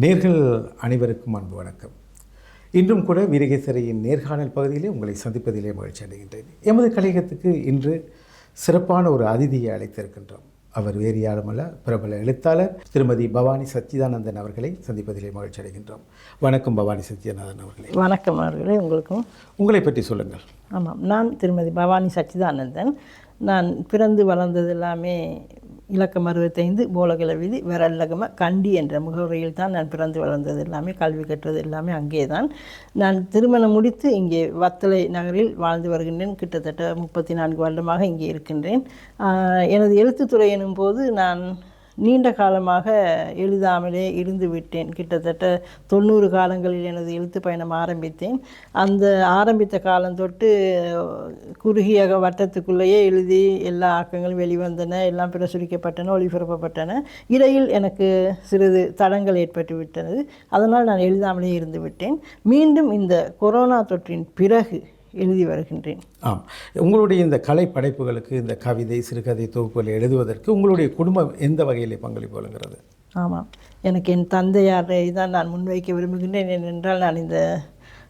நேர்கள் அனைவருக்கும் அன்பு வணக்கம். இன்றும் கூட வீரகேசரியின் நேர்காணல் பகுதியிலே உங்களை சந்திப்பதிலே மகிழ்ச்சி அடைகின்றேன். எமது கலையகத்துக்கு இன்று சிறப்பான ஒரு அதிதியை அழைத்திருக்கின்றோம். அவர் வேறு யாருமல்ல பிரபல எழுத்தாளர் திருமதி பவானி சச்சிதானந்தன் அவர்களை சந்திப்பதிலே மகிழ்ச்சி அடைகின்றோம். வணக்கம் பவானி சச்சிதானந்தன் அவர்களே. வணக்கம் அவர்களே உங்களுக்கும். உங்களை பற்றி சொல்லுங்கள். ஆமாம் நான் திருமதி பவானி சச்சிதானந்தன். நான் பிறந்து வளர்ந்தது எல்லாமே இலக்கம் அறுபத்தைந்து போலகில வீதி விரல்லகம கண்டி என்ற முகவரியில் தான் நான் பிறந்து வளர்ந்தது எல்லாமே கல்வி கற்றது எல்லாமே அங்கே தான். நான் திருமணம் முடித்து இங்கே வத்தலை நகரில் வாழ்ந்து வருகின்றேன். கிட்டத்தட்ட முப்பத்தி நான்கு வருடமாக இங்கே இருக்கின்றேன். எனது எழுத்துத்துறை எனும் போது நான் நீண்ட காலமாக எழுதாமலே இருந்து விட்டேன். கிட்டத்தட்ட தொண்ணூறு காலங்களில் எனது எழுத்து பயணம் ஆரம்பித்தேன். அந்த ஆரம்பித்த காலம் தொட்டு குறுகிய வட்டத்துக்குள்ளேயே எழுதி எல்லா ஆக்கங்களும் வெளிவந்தன எல்லாம் பிரசுரிக்கப்பட்டன ஒளிபரப்பப்பட்டன. இடையில் எனக்கு சிறிது தடங்கள் ஏற்பட்டு விட்டது அதனால் நான் எழுதாமலே இருந்து விட்டேன். மீண்டும் இந்த கொரோனா தொற்றின் பிறகு எழுதி வருகின்றேன். ஆம். உங்களுடைய இந்த கலை படைப்புகளுக்கு இந்த கவிதை சிறுகதை தொகுப்புகளை எழுதுவதற்கு உங்களுடைய குடும்பம் எந்த வகையிலே பங்களிப்பு வழங்குகிறது? ஆமாம். எனக்கு என் தந்தையாரை தான் நான் முன்வைக்க விரும்புகின்றேன். ஏனென்றால் நான் இந்த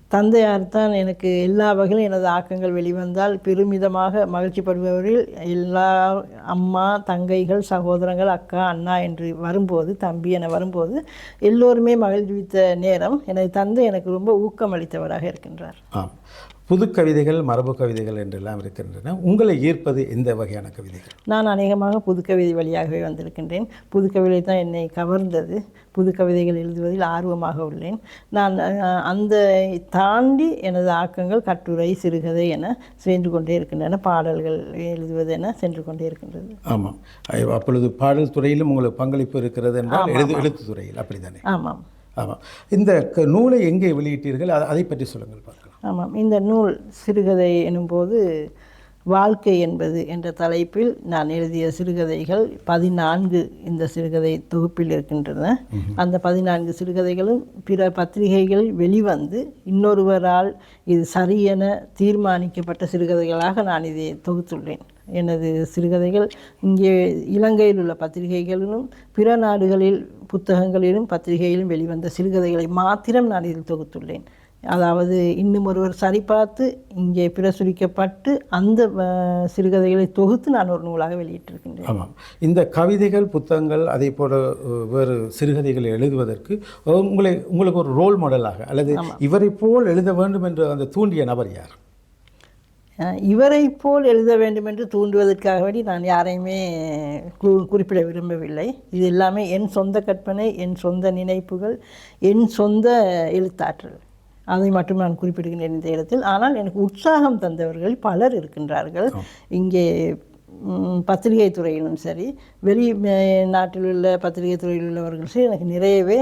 தந்தையார் தான் எனக்கு எல்லா வகையிலும் எனது ஆக்கங்கள் வெளிவந்தால் பெருமிதமாக மகிழ்ச்சிப்படுபவரில் எல்லா அம்மா தங்கைகள் சகோதரங்கள் அக்கா அண்ணா என்று வரும்போது தம்பி என வரும்போது எல்லோருமே மகிழ்வித்த நேரம் எனது தந்தை எனக்கு ரொம்ப ஊக்கமளித்தவராக இருக்கின்றார். ஆம். புது கவிதைகள் மரபு கவிதைகள் என்றெல்லாம் இருக்கின்றன. உங்களை ஈர்ப்பது எந்த வகையான கவிதைகள்? நான் அநேகமாக புதுக்கவிதை வழியாகவே வந்திருக்கின்றேன். புதுக்கவிதை தான் என்னை கவர்ந்தது. புது கவிதைகள் எழுதுவதில் ஆர்வமாக உள்ளேன். நான் அந்த தாண்டி எனது ஆக்கங்கள் கட்டுரை சிறுகதை என சென்று கொண்டே இருக்கின்றன. பாடல்கள் எழுதுவது என சென்று கொண்டே இருக்கின்றது. ஆமாம். அப்பொழுது பாடல் துறையிலும் உங்களுக்கு பங்களிப்பு இருக்கிறது என்றால் எழுது எழுத்துத்துறையில் அப்படித்தானே? ஆமாம். ஆமாம் இந்த நூலை எங்கே வெளியிட்டீர்கள்? அதை பற்றி சொல்லுங்கள் பார்க்கலாம். ஆமாம் இந்த நூல் சிறுகதை எனும்போது வாழ்க்கை என்பது என்ற தலைப்பில் நான் எழுதிய சிறுகதைகள் பதினான்கு இந்த சிறுகதை தொகுப்பில் இருக்கின்றன. அந்த பதினான்கு சிறுகதைகளும் பிற பத்திரிகைகளில் வெளிவந்து இன்னொருவரால் இது சரியென தீர்மானிக்கப்பட்ட சிறுகதைகளாக நான் இதை தொகுத்துள்ளேன். எனது சிறுகதைகள் இங்கே இலங்கையில் உள்ள பத்திரிகைகளிலும் பிற நாடுகளில் புத்தகங்களிலும் பத்திரிகையிலும் வெளிவந்த சிறுகதைகளை மாத்திரம் நான் இதில் தொகுத்துள்ளேன். அதாவது இன்னும் ஒருவர் சரிபார்த்து இங்கே பிரசுரிக்கப்பட்டு அந்த சிறுகதைகளை தொகுத்து நான் ஒரு நூலாக வெளியிட்டிருக்கின்றேன். ஆமாம். இந்த கவிதைகள் புத்தகங்கள் அதே போல வேறு சிறுகதைகளை எழுதுவதற்கு உங்களை உங்களுக்கு ஒரு ரோல் மாடலாக அல்லது இவரை போல் எழுத வேண்டும் என்று அந்த தூண்டிய நபர் யார்? அஹ், இவரைப் போல் எழுத வேண்டும் என்று தூண்டுவதற்காக வேண்டி நான் யாரையுமே கு- குறிப்பிட விரும்பவில்லை. இது எல்லாமே என் சொந்த கற்பனை என் சொந்த நினைப்புகள் என் சொந்த எழுத்தாற்றல். அதை மட்டும் நான் குறிப்பிடுகின்றேன் இந்த இடத்தில். ஆனால் எனக்கு உற்சாகம் தந்தவர்கள் பலர் இருக்கின்றார்கள். இங்கே பத்திரிகை துறையிலும் சரி வெளி மே- நாட்டில் உள்ள பத்திரிகை துறையில் உள்ளவர்கள் சரி எனக்கு நிறையவே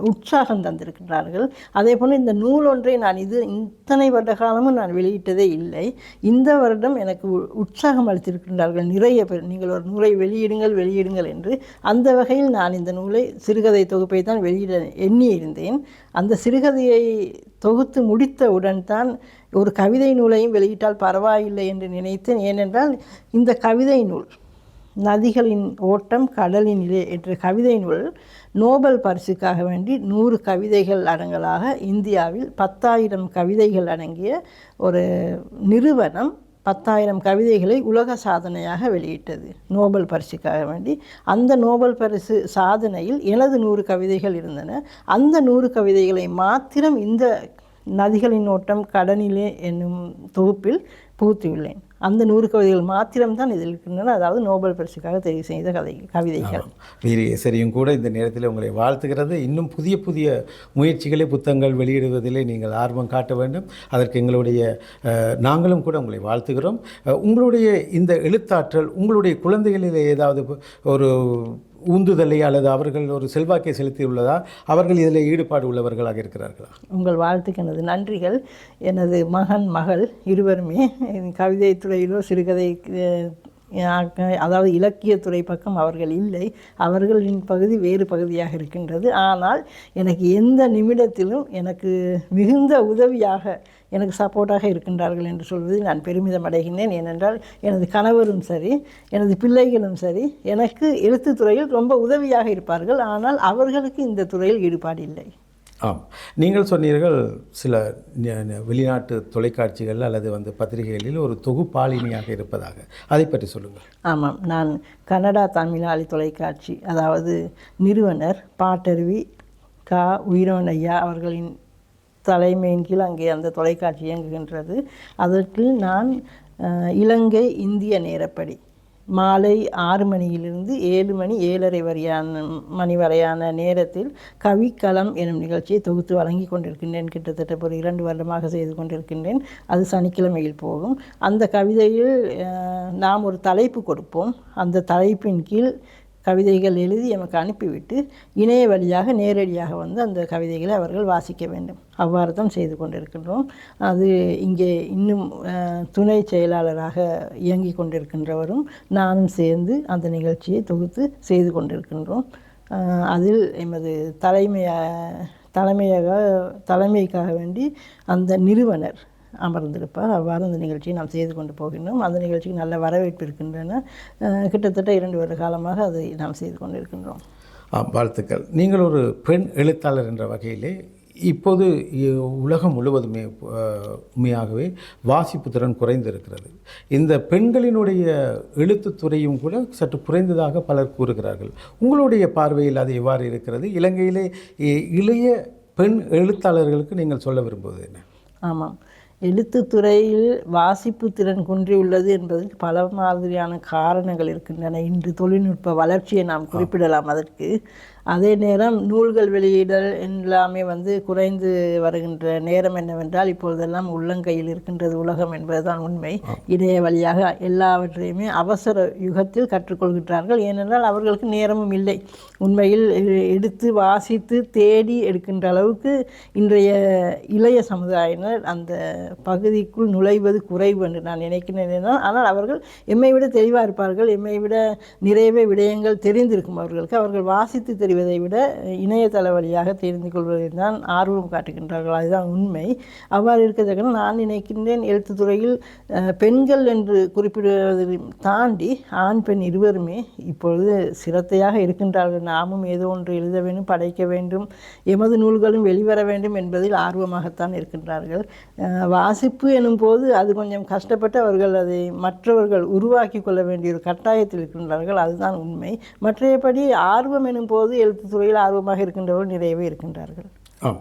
உற்சாகம் தந்திருக்கிறார்கள் அதே போல் இந்த நூல் ஒன்றை நான் இது இத்தனை வருட காலமும் நான் வெளியிட்டதே இல்லை. இந்த வருடம் எனக்கு உ- உற்சாகம் அளித்திருக்கின்றார்கள். நிறைய பேர் நீங்கள் ஒரு நூலை வெளியிடுங்கள் வெளியிடுங்கள் என்று அந்த வகையில் நான் இந்த நூலை சிறுகதை தொகுப்பை தான் வெளியிட எண்ணியிருந்தேன். அந்த சிறுகதையை தொகுத்து முடித்தவுடன் தான் ஒரு கவிதை நூலையும் வெளியிட்டால் பரவாயில்லை என்று நினைத்தேன். ஏனென்றால் இந்த கவிதை நூல் நதிகளின் ஓட்டம் கடலினிலே என்ற கவிதை நூல் நோபல் பரிசுக்காக வேண்டி நூறு கவிதைகள் அடங்கலாக இந்தியாவில் பத்தாயிரம் கவிதைகள் அடங்கிய ஒரு நிறுவனம் பத்தாயிரம் கவிதைகளை உலக சாதனையாக வெளியிட்டது. நோபல் பரிசுக்காக வேண்டி. அந்த நோபல் பரிசு சாதனையில் எனது நூறு கவிதைகள் இருந்தன. அந்த நூறு கவிதைகளை மாத்திரம் இந்த நதிகளின் ஓட்டம் கடனிலே என்னும் தொகுப்பில் புகுத்தியுள்ளேன். அந்த நூறு கவிதைகள் மாத்திரம்தான் இதில் இருக்கின்றன. அதாவது நோபல் பரிசுக்காக தெரிவு செய்த கதை கவிதைகள். வீரேசரியும் கூட இந்த நேரத்தில் உங்களை வாழ்த்துகிறது. இன்னும் புதிய புதிய முயற்சிகளை புத்தகங்கள் வெளியிடுவதிலே நீங்கள் ஆர்வம் காட்ட வேண்டும். அதற்கு எங்களுடைய நாங்களும் கூட உங்களை வாழ்த்துகிறோம். உங்களுடைய இந்த எழுத்தாற்றல் உங்களுடைய குழந்தைகளில் ஏதாவது ஒரு ஊந்துதலை அல்லது அவர்கள் ஒரு செல்வாக்கை செலுத்தியுள்ளதா? அவர்கள் இதில் ஈடுபாடு உள்ளவர்களாக இருக்கிறார்களா? உங்கள் வாழ்த்துக்கு எனது நன்றிகள். எனது மகன் மகள் இருவருமே கவிதை துறையிலோ சிறுகதை அதாவது இலக்கியத்துறை பக்கம் அவர்கள் இல்லை. அவர்களின் பகுதி வேறு பகுதியாக இருக்கின்றது. ஆனால் எனக்கு எந்த நிமிடத்திலும் எனக்கு மிகுந்த உதவியாக எனக்கு சப்போர்ட்டாக இருக்கின்றார்கள் என்று சொல்வதில் நான் பெருமிதம் அடைகின்றேன். ஏனென்றால் எனது கணவரும் சரி எனது பிள்ளைகளும் சரி எனக்கு எழுத்து துறையில் ரொம்ப உதவியாக இருப்பார்கள். ஆனால் அவர்களுக்கு இந்த துறையில் ஈடுபாடு இல்லை. ஆம். நீங்கள் சொன்னீர்கள் சில வெளிநாட்டு தொலைக்காட்சிகள் அல்லது வந்து பத்திரிகைகளில் ஒரு தொகுப்பாளினியாக இருப்பதாக. அதை பற்றி சொல்லுங்கள். ஆமாம். நான் கனடா தமிழாளி தொலைக்காட்சி அதாவது நிறுவனர் பாட்டருவி கா. உயிரோன் ஐயா அவர்களின் தலைமையின் கீழ் அங்கே அந்த தொலைக்காட்சி இயங்குகின்றது. அதற்கு நான் இலங்கை இந்திய நேரப்படி மாலை ஆறு மணியிலிருந்து ஏழு மணி ஏழரை வரையான மணி வரையான நேரத்தில் கவிக்களம் எனும் நிகழ்ச்சியை தொகுத்து வழங்கி கொண்டிருக்கின்றேன். கிட்டத்தட்ட ஒரு இரண்டு வருடமாக செய்து கொண்டிருக்கின்றேன். அது சனிக்கிழமையில் போகும். அந்த கவிதையில் நாம் ஒரு தலைப்பு கொடுப்போம். அந்த தலைப்பின் கீழ் கவிதைகள் எழுதி எமக்கு அனுப்பிவிட்டு இணைய வழியாக நேரடியாக வந்து அந்த கவிதைகளை அவர்கள் வாசிக்க வேண்டும். அவ்வாறு தான் செய்து கொண்டிருக்கின்றோம். அது இங்கே இன்னும் துணை செயலாளராக இயங்கி கொண்டிருக்கின்றவரும் நானும் சேர்ந்து அந்த நிகழ்ச்சியை தொகுத்து செய்து கொண்டிருக்கின்றோம். அதில் எமது தலைமை தலைமையாக தலைமைக்காக வேண்டி அந்த நிறுவனர் அமர்ந்திருப்பார். அவ்வாறு அந்த நிகழ்ச்சியை நாம் செய்து கொண்டு போகின்றோம். அந்த நிகழ்ச்சிக்கு நல்ல வரவேற்பு இருக்கின்றன. கிட்டத்தட்ட இரண்டு வருட காலமாக அதை நாம் செய்து கொண்டிருக்கின்றோம். ஆம் வாழ்த்துக்கள். நீங்கள் ஒரு பெண் எழுத்தாளர் என்ற வகையிலே இப்போது உலகம் முழுவதுமே உண்மையாகவே வாசிப்பு திறன் குறைந்திருக்கிறது. இந்த பெண்களினுடைய எழுத்துத் துறையும் கூட சற்று குறைந்ததாக பலர் கூறுகிறார்கள். உங்களுடைய பார்வையில் அது எவ்வாறு இருக்கிறது? இலங்கையிலே இளைய பெண் எழுத்தாளர்களுக்கு நீங்கள் சொல்ல விரும்புவது என்ன? ஆமாம். எழுத்துத்துறையில் வாசிப்பு திறன் குன்றியுள்ளது என்பதற்கு பல மாதிரியான காரணங்கள் இருக்கின்றன. இன்று தொழில்நுட்ப வளர்ச்சியை நாம் குறிப்பிடலாம். அதற்கு அதே நேரம் நூல்கள் வெளியிடல் எல்லாமே வந்து குறைந்து வருகின்ற நேரம் என்னவென்றால் இப்பொழுதெல்லாம் உள்ளங்கையில் இருக்கின்றது உலகம் என்பதுதான் உண்மை. இணைய வழியாக எல்லாவற்றையுமே அவசர யுகத்தில் கற்றுக்கொள்கின்றார்கள். ஏனென்றால் அவர்களுக்கு நேரமும் இல்லை. உண்மையில் எடுத்து வாசித்து தேடி எடுக்கின்ற அளவுக்கு இன்றைய இளைய சமுதாயினர் அந்த பகுதிக்குள் நுழைவது குறைவு என்று நான் நினைக்கிறேன் என்றால், ஆனால் அவர்கள் எம்மை விட தெளிவாக இருப்பார்கள். எம்மை விட நிறையவே விடயங்கள் தெரிந்திருக்கும் அவர்களுக்கு. அவர்கள் வாசித்து தெரி தெரிவதை விட இணையதள வழியாக தெரிந்து கொள்வதில் தான் ஆர்வம் காட்டுகின்றார்கள். அதுதான் உண்மை. அவ்வாறு இருக்கத்தக்க நான் நினைக்கின்றேன் எழுத்து துறையில் பெண்கள் என்று குறிப்பிடுவதை தாண்டி ஆண் பெண் இருவருமே இப்பொழுது சிரத்தையாக இருக்கின்றார்கள். நாமும் ஏதோ ஒன்று எழுத வேண்டும் படைக்க வேண்டும் எமது நூல்களும் வெளிவர வேண்டும் என்பதில் ஆர்வமாகத்தான் இருக்கின்றார்கள். வாசிப்பு எனும் போது அது கொஞ்சம் கஷ்டப்பட்டு அவர்கள் அதை மற்றவர்கள் உருவாக்கி கொள்ள வேண்டிய ஒரு கட்டாயத்தில் இருக்கின்றார்கள். அதுதான் உண்மை. மற்றபடி ஆர்வம் எனும் போது எழுத்துத் துறையில் ஆர்வமாக இருக்கின்றவர்கள் நிறையவே இருக்கின்றார்கள். ஆம்.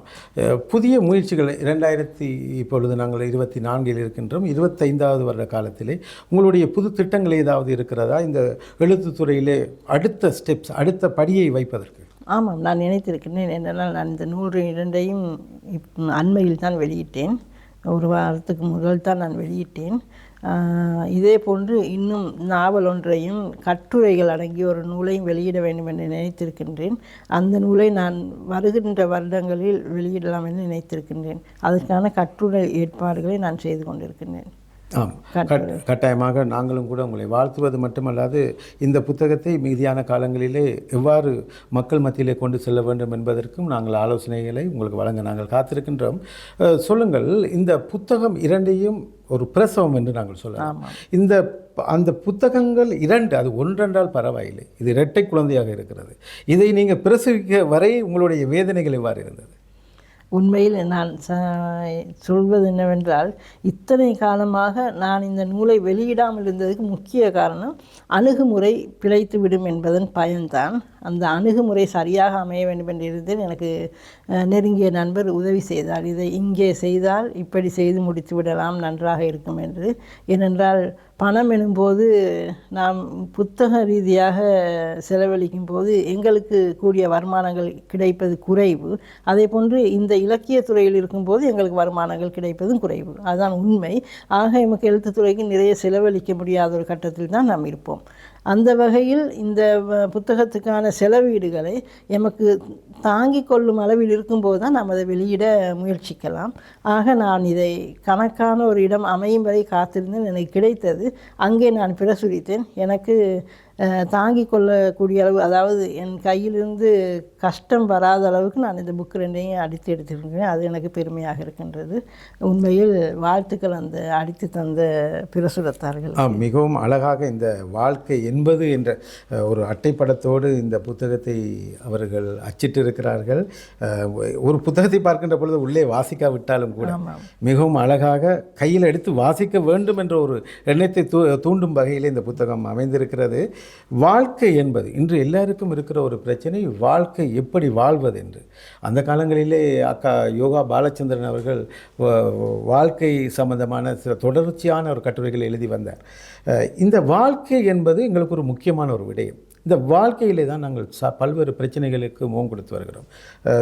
புதிய முயற்சிகள் இரண்டாயிரத்தி இப்பொழுது நாங்கள் இருபத்தி நான்கில் இருக்கின்றோம். இருபத்தைந்தாவது வருட காலத்திலே உங்களுடைய புது திட்டங்கள் ஏதாவது இருக்கிறதா? இந்த எழுத்துத் துறையிலே அடுத்த ஸ்டெப்ஸ் அடுத்த படியை வைப்பதற்கு. ஆமாம். நான் நினைத்திருக்கிறேன் என்னென்னால் நான் இந்த நூறு இரண்டையும் அண்மையில் தான் வெளியிட்டேன். ஒரு வாரத்துக்கு முதல் தான் நான் வெளியிட்டேன். இதே போன்று இன்னும் நாவல் ஒன்றையும் கட்டுரைகள் அடங்கிய ஒரு நூலையும் வெளியிட வேண்டும் என்று நினைத்திருக்கின்றேன். அந்த நூலை நான் வருகின்ற வருடங்களில் வெளியிடலாம் என்று நினைத்திருக்கின்றேன். அதற்கான கட்டுரை ஏற்பாடுகளை நான் செய்து கொண்டிருக்கின்றேன். ஆம். கட் கட்டாயமாக நாங்களும் கூட உங்களை வாழ்த்துவது மட்டுமல்லாது இந்த புத்தகத்தை மீதியான காலங்களிலே எவ்வாறு மக்கள் மத்தியிலே கொண்டு செல்ல வேண்டும் என்பதற்கும் நாங்கள் ஆலோசனைகளை உங்களுக்கு வழங்க நாங்கள் காத்திருக்கின்றோம். சொல்லுங்கள் இந்த புத்தகம் இரண்டையும் ஒரு பிரசவம் என்று நாங்கள் சொல்லலாம். இந்த அந்த புத்தகங்கள் இரண்டு அது ஒன்றென்றால் பரவாயில்லை. இது இரட்டை குழந்தையாக இருக்கிறது. இதை நீங்கள் பிரசவிக்க வரை உங்களுடைய வேதனைகள் எவ்வாறு இருந்தது? உண்மையில் நான் ச சொல்வது என்னவென்றால் இத்தனை காலமாக நான் இந்த நூலை வெளியிடாமல் இருந்ததுக்கு முக்கிய காரணம் அணுகுமுறை பிழைத்துவிடும் என்பதன் பயன்தான். அந்த அணுகுமுறை சரியாக அமைய வேண்டும் என்றிருந்தேன் எனக்கு நெருங்கிய நண்பர் உதவி செய்தார். இதை இங்கே செய்தால் இப்படி செய்து முடித்து விடலாம் நன்றாக இருக்கும் என்று. ஏனென்றால் பணம் எனும்போது நாம் புத்தக ரீதியாக செலவழிக்கும் போது எங்களுக்கு கூடிய வருமானங்கள் கிடைப்பது குறைவு. அதே போன்று இந்த இலக்கிய துறையில் இருக்கும்போது எங்களுக்கு வருமானங்கள் கிடைப்பதும் குறைவு. அதுதான் உண்மை. ஆக எமக்கு எழுத்துத்துறைக்கு நிறைய செலவழிக்க முடியாத ஒரு கட்டத்தில் தான் நாம் இருப்போம். அந்த வகையில் இந்த வ- புத்தகத்துக்கான செலவீடுகளை எமக்கு தாங்கி கொள்ளும் அளவில் இருக்கும்போது தான் நாம் அதை வெளியிட முயற்சிக்கலாம். ஆக நான் இதை கணக்கான ஒரு இடம் அமையும் வரை காத்திருந்தேன் எனக்கு கிடைத்தது. அங்கே நான் பிரசுரித்தேன். எனக்கு தாங்கிக் கொள்ளக்கூடிய அளவு அதாவது என் கையிலிருந்து கஷ்டம் வராத அளவுக்கு நான் இந்த புக் ரெண்டையும் அடித்து எடுத்திருக்கிறேன். அது எனக்கு பெருமையாக இருக்கின்றது. உண்மையில் வாழ்த்துக்கள் அந்த அடித்து தந்த பிரசுரத்தார்கள். மிகவும் அழகாக இந்த வாழ்க்கை என்பது என்ற ஒரு அட்டைப்படத்தோடு இந்த புத்தகத்தை அவர்கள் அச்சிட்டு இருக்கிறார்கள் ஒரு புத்தகத்தை பார்க்கின்ற பொழுது உள்ளே வாசிக்காவிட்டாலும் கூட மிகவும் அழகாக கையில் எடுத்து வாசிக்க வேண்டும் என்ற ஒரு எண்ணத்தை தூ தூண்டும் வகையில் இந்த புத்தகம் அமைந்திருக்கிறது. வாழ்க்கை என்பது இன்று எல்லாருக்கும் இருக்கிற ஒரு பிரச்சனை வாழ்க்கை எப்படி வாழ்வது என்று. அந்த காலங்களிலே அக்கா யோகா பாலச்சந்திரன் அவர்கள் வாழ்க்கை சம்பந்தமான சில தொடர்ச்சியான ஒரு கட்டுரைகளை எழுதி வந்தார். இந்த வாழ்க்கை என்பது எங்களுக்கு ஒரு முக்கியமான ஒரு விடயம். இந்த வாழ்க்கையிலே தான் நாங்கள் ச பல்வேறு பிரச்சனைகளுக்கு முகம் கொடுத்து வருகிறோம்.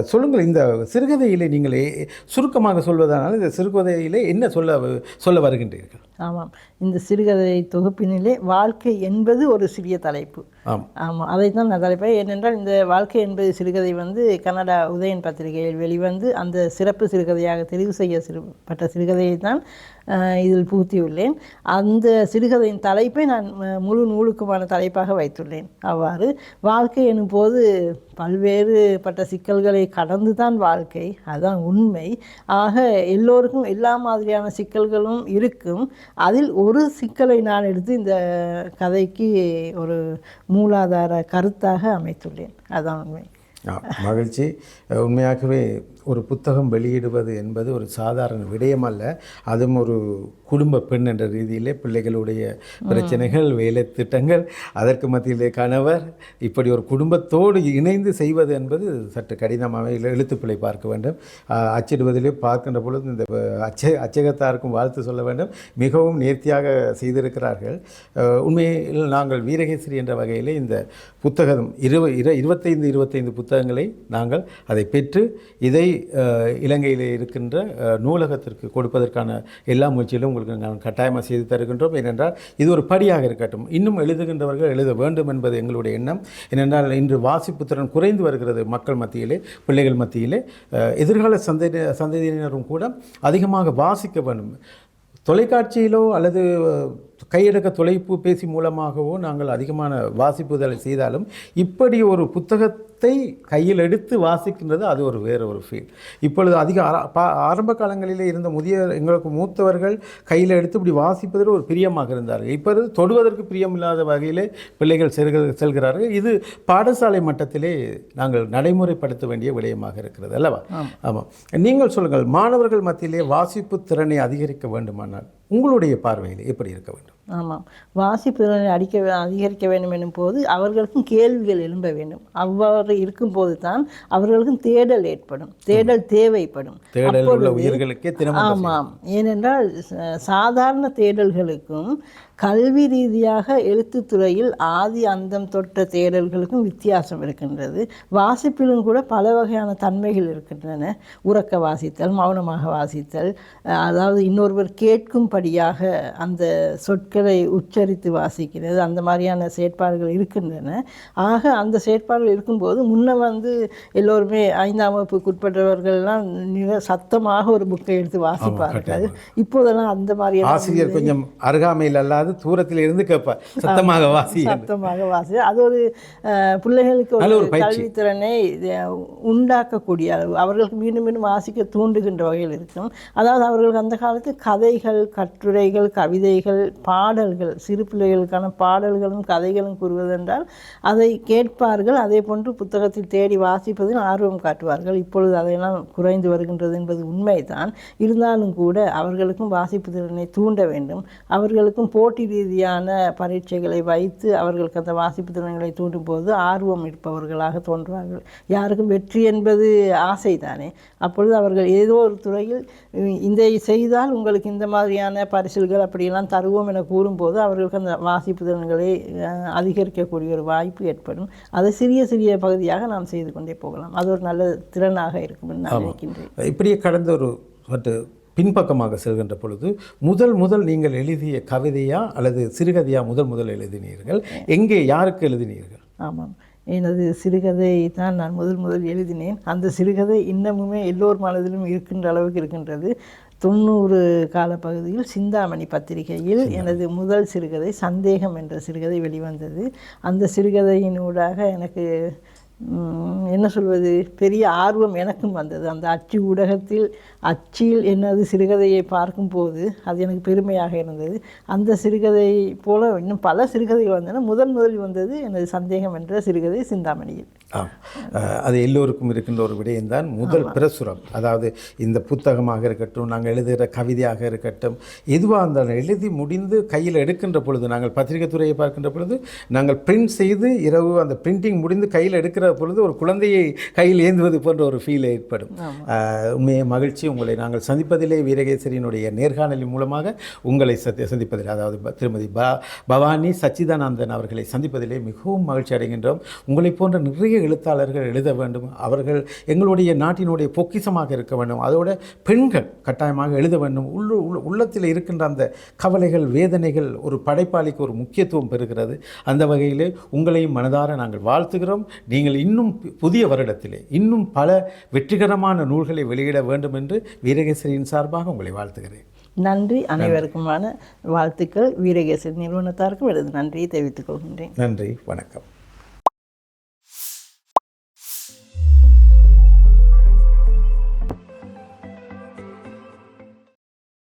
சொல்லுங்கள் இந்த சிறுகதையிலே நீங்கள் சுருக்கமாக சொல்வதனால் இந்த சிறுகதையிலே என்ன சொல்ல வ- சொல்ல வருகின்றீர்கள்? ஆமாம். இந்த சிறுகதை தொகுப்பினிலே வாழ்க்கை என்பது ஒரு சிறிய தலைப்பு. ஆமாம் அதை தான் நான் தலைப்பேன். ஏனென்றால் இந்த வாழ்க்கை என்பது சிறுகதை வந்து கனடா உதயன் பத்திரிகையில் வெளிவந்து அந்த சிறப்பு சிறுகதையாக தெரிவு செய்ய சிறுபட்ட சிறுகதையை தான் இதில் புகுத்தியுள்ளேன். அந்த சிறுகதையின் தலைப்பை நான் முழு நூலுக்குமான தலைப்பாக வைத்துள்ளேன். அவ்வாறு வாழ்க்கை எனும்போது பல்வேறு பல்வேறுபட்ட சிக்கல்களை கடந்து தான் வாழ்க்கை. அதுதான் உண்மை. ஆக எல்லோருக்கும் எல்லா மாதிரியான சிக்கல்களும் இருக்கும். அதில் ஒரு சிக்கலை நான் எடுத்து இந்த கதைக்கு ஒரு மூலாதார கருத்தாக அமைத்துள்ளேன். அதான் உண்மை. மகிழ்ச்சி. உண்மையாகவே ஒரு புத்தகம் வெளியிடுவது என்பது ஒரு சாதாரண விடயம் அல்ல அதுவும் ஒரு குடும்ப பெண் என்ற ரீதியிலே பிள்ளைகளுடைய பிரச்சனைகள் வேலை திட்டங்கள் அதற்கு மத்தியிலே கணவர் இப்படி ஒரு குடும்பத்தோடு இணைந்து செய்வது என்பது சற்று கடினமாக இல்லை எழுத்துப்பிழை பார்க்க வேண்டும். அச்சிடுவதிலே பார்க்கின்ற பொழுது இந்த அச்ச அச்சகத்தாருக்கும் வாழ்த்து சொல்ல வேண்டும். மிகவும் நேர்த்தியாக செய்திருக்கிறார்கள். உண்மையில் நாங்கள் வீரகேசரி என்ற வகையிலே இந்த புத்தகம் இரு இரு இருபத்தைந்து இருபத்தைந்து புத்தகங்களை நாங்கள் அதை பெற்று இதை இலங்கையில் இருக்கின்ற நூலகத்திற்கு கொடுப்பதற்கான எல்லா முயற்சியிலும் உங்களுக்கு நாங்கள் கட்டாயமாக செய்து தருகின்றோம். ஏனென்றால் இது ஒரு படியாக இருக்கட்டும். இன்னும் எழுதுகின்றவர்கள் எழுத வேண்டும் என்பது எங்களுடைய எண்ணம். ஏனென்றால் இன்று வாசிப்பு திறன் குறைந்து வருகிறது மக்கள் மத்தியிலே பிள்ளைகள் மத்தியிலே. எதிர்கால சந்ததி சந்ததியினரும் கூட அதிகமாக வாசிக்க வேண்டும். தொலைக்காட்சியிலோ அல்லது கையெடுக்க கையடக்க தொலைப்பு பேசி மூலமாகவோ நாங்கள் அதிகமான வாசிப்புதலை செய்தாலும் இப்படி ஒரு புத்தகத்தை கையில் எடுத்து வாசிக்கின்றது அது ஒரு வேறு ஒரு ஃபீல் இப்பொழுது அதிக ஆரம்ப காலங்களிலே இருந்த முதிய எங்களுக்கு மூத்தவர்கள் கையில் எடுத்து இப்படி வாசிப்பதில் ஒரு பிரியமாக இருந்தார்கள். இப்பொழுது தொடுவதற்கு பிரியமில்லாத வகையிலே பிள்ளைகள் செல்கிற செல்கிறார்கள். இது பாடசாலை மட்டத்திலே நாங்கள் நடைமுறைப்படுத்த வேண்டிய விடயமாக இருக்கிறது அல்லவா? ஆமாம் நீங்கள் சொல்லுங்கள் மாணவர்கள் மத்தியிலே வாசிப்பு திறனை அதிகரிக்க வேண்டுமானால் உங்களுடைய பார்வையில் எப்படி இருக்க வேண்டும்? ஆமாம். வாசிப்பு அடிக்க அதிகரிக்க வேண்டும் எனும் போது அவர்களுக்கும் கேள்விகள் எழும்ப வேண்டும். அவ்வாறு இருக்கும்போது தான் அவர்களுக்கும் தேடல் ஏற்படும். தேடல் தேவைப்படும். தேடல் உள்ள உயிர்களுக்கே ஆமாம். ஏனென்றால் சாதாரண தேடல்களுக்கும் கல்வி ரீதியாக எழுத்துத்துறையில் ஆதி அந்தம் தொட்ட தேடல்களுக்கும் வித்தியாசம் இருக்கின்றது. வாசிப்பிலும் கூட பல வகையான தன்மைகள் இருக்கின்றன. உறக்க வாசித்தல் மௌனமாக வாசித்தல் அதாவது இன்னொருவர் கேட்கும்படியாக அந்த சொற்களை உச்சரித்து வாசிக்கிறது அந்த மாதிரியான செயற்பாடுகள் இருக்கின்றன. ஆக அந்த செயற்பாடுகள் இருக்கும்போது முன்ன வந்து எல்லோருமே ஐந்தாம் வகுப்புக்குட்பட்டவர்கள்லாம் மிக சத்தமாக ஒரு புக்கை எடுத்து வாசிப்பார்கள். இப்போதெல்லாம் அந்த மாதிரியான ஆசிரியர் கொஞ்சம் அருகாமையில் அல்லாது தூரத்தில் இருந்து கேட்பார் சத்தமாக வாசி. சத்தமாக வாசி. அது ஒரு பிள்ளைகளுக்கு ஒரு. கல்வித்திறனை உண்டாக்கக்கூடிய அளவு. அவர்களுக்கு மீண்டும் மீண்டும் வாசிக்க தூண்டுகின்ற வகையில் இருக்கும். அதாவது அவர்களுக்கு அந்த காலத்து கதைகள் கட்டுரைகள் கவிதைகள் பாடல்கள் சிறு பிள்ளைகளுக்கான பாடல்களும் கதைகளும் கூறுவதென்றால் அதை கேட்பார்கள். அதே போன்று புத்தகத்தில் தேடி வாசிப்பதில் ஆர்வம் காட்டுவார்கள். இப்பொழுது அதையெல்லாம் குறைந்து வருகின்றது என்பது உண்மைதான். இருந்தாலும் கூட அவர்களுக்கும் வாசிப்பு திறனை தூண்ட வேண்டும். அவர்களுக்கும் போட்டி ரீதியான பரீட்சைகளை வைத்து அவர்களுக்கு அந்த வாசிப்பு திறன்களை தூண்டும் போது ஆர்வம் இருப்பவர்களாக தோன்றுவார்கள். யாருக்கும் வெற்றி என்பது ஆசைதானே? அப்பொழுது அவர்கள் ஏதோ ஒரு துறையில் இந்த செய்தால் உங்களுக்கு இந்த மாதிரியான பரிசில்கள் அப்படியெல்லாம் தருவோம் என கூறும்போது அவர்களுக்கு அந்த வாசிப்பு திறன்களை அதிகரிக்கக்கூடிய ஒரு வாய்ப்பு ஏற்படும். அதை சிறிய சிறிய பகுதியாக நாம் செய்து கொண்டே போகலாம். அது ஒரு நல்ல திறனாக இருக்கும் நான் நினைக்கின்றேன். இப்படியே கடந்த ஒரு சற்று பின்பக்கமாக செல்கின்ற பொழுது முதல் முதல் நீங்கள் எழுதிய கவிதையா அல்லது சிறுகதையா முதல் முதல் எழுதினீர்கள்? எங்கே யாருக்கு எழுதினீர்கள்? ஆமாம். எனது சிறுகதை தான் நான் முதல் முதல் எழுதினேன். அந்த சிறுகதை இன்னமுமே எல்லோர் மனதிலும் இருக்கின்ற அளவுக்கு இருக்கின்றது. தொண்ணூறு காலப்பகுதியில் சிந்தாமணி பத்திரிகையில் எனது முதல் சிறுகதை சந்தேகம் என்ற சிறுகதை வெளிவந்தது. அந்த சிறுகதையினூடாக எனக்கு ம், என்ன சொல்வது? பெரிய ஆர்வம் எனக்கும் வந்தது. அந்த அச்சு ஊடகத்தில் அச்சில் எனது சிறுகதையை பார்க்கும்போது அது எனக்கு பெருமையாக இருந்தது. அந்த சிறுகதை போல இன்னும் பல சிறுகதைகள் வந்தன. முதன் முதலில் வந்தது எனது சந்தேகம் என்ற சிறுகதை சிந்தாமணியில். அது எல்லோருக்கும் இருக்கின்ற ஒரு விடயம்தான் முதல் பிரசுரம். அதாவது இந்த புத்தகமாக இருக்கட்டும் நாங்கள் எழுதுகிற கவிதையாக இருக்கட்டும் எதுவாக இருந்தாலும் எழுதி முடிந்து கையில் எடுக்கின்ற பொழுது நாங்கள் பத்திரிகை துறையை பார்க்கின்ற பொழுது நாங்கள் பிரிண்ட் செய்து இரவு அந்த பிரிண்டிங் முடிந்து கையில் எடுக்கிற பொழுது ஒரு குழந்தையை கையில் ஏந்துவது போன்ற ஒரு ஃபீல் ஏற்படும். உண்மையே மகிழ்ச்சி. உங்களை நாங்கள் சந்திப்பதிலே வீரகேசரியினுடைய நேர்காணலின் மூலமாக உங்களை சந்தி சந்திப்பதில் அதாவது திருமதி ப பவானி சச்சிதானந்தன் அவர்களை சந்திப்பதிலே மிகவும் மகிழ்ச்சி அடைகின்றோம். உங்களை போன்ற நிறைய எழுத்தாளர்கள் எழுத வேண்டும். அவர்கள் எங்களுடைய நாட்டினுடைய பொக்கிஷமாக இருக்க வேண்டும். அதோட பெண்கள் கட்டாயமாக எழுத வேண்டும். உள்ள- உள்ளத்தில் இருக்கின்ற அந்த கவலைகள் வேதனைகள் ஒரு படைப்பாளிக்கு ஒரு முக்கியத்துவம் பெறுகிறது. அந்த வகையிலே உங்களையும் மனதார நாங்கள் வாழ்த்துகிறோம். நீங்கள் இன்னும் புதிய வருடத்திலே இன்னும் பல வெற்றிகரமான நூல்களை வெளியிட வேண்டும் என்று வீரகேசரியின் சார்பாக உங்களை வாழ்த்துகிறேன். நன்றி. அனைவருக்குமான வாழ்த்துக்கள். வீரகேசரி நிறுவனத்தாருக்கும் எனது நன்றியை தெரிவித்துக் கொள்கின்றேன். நன்றி. வணக்கம்.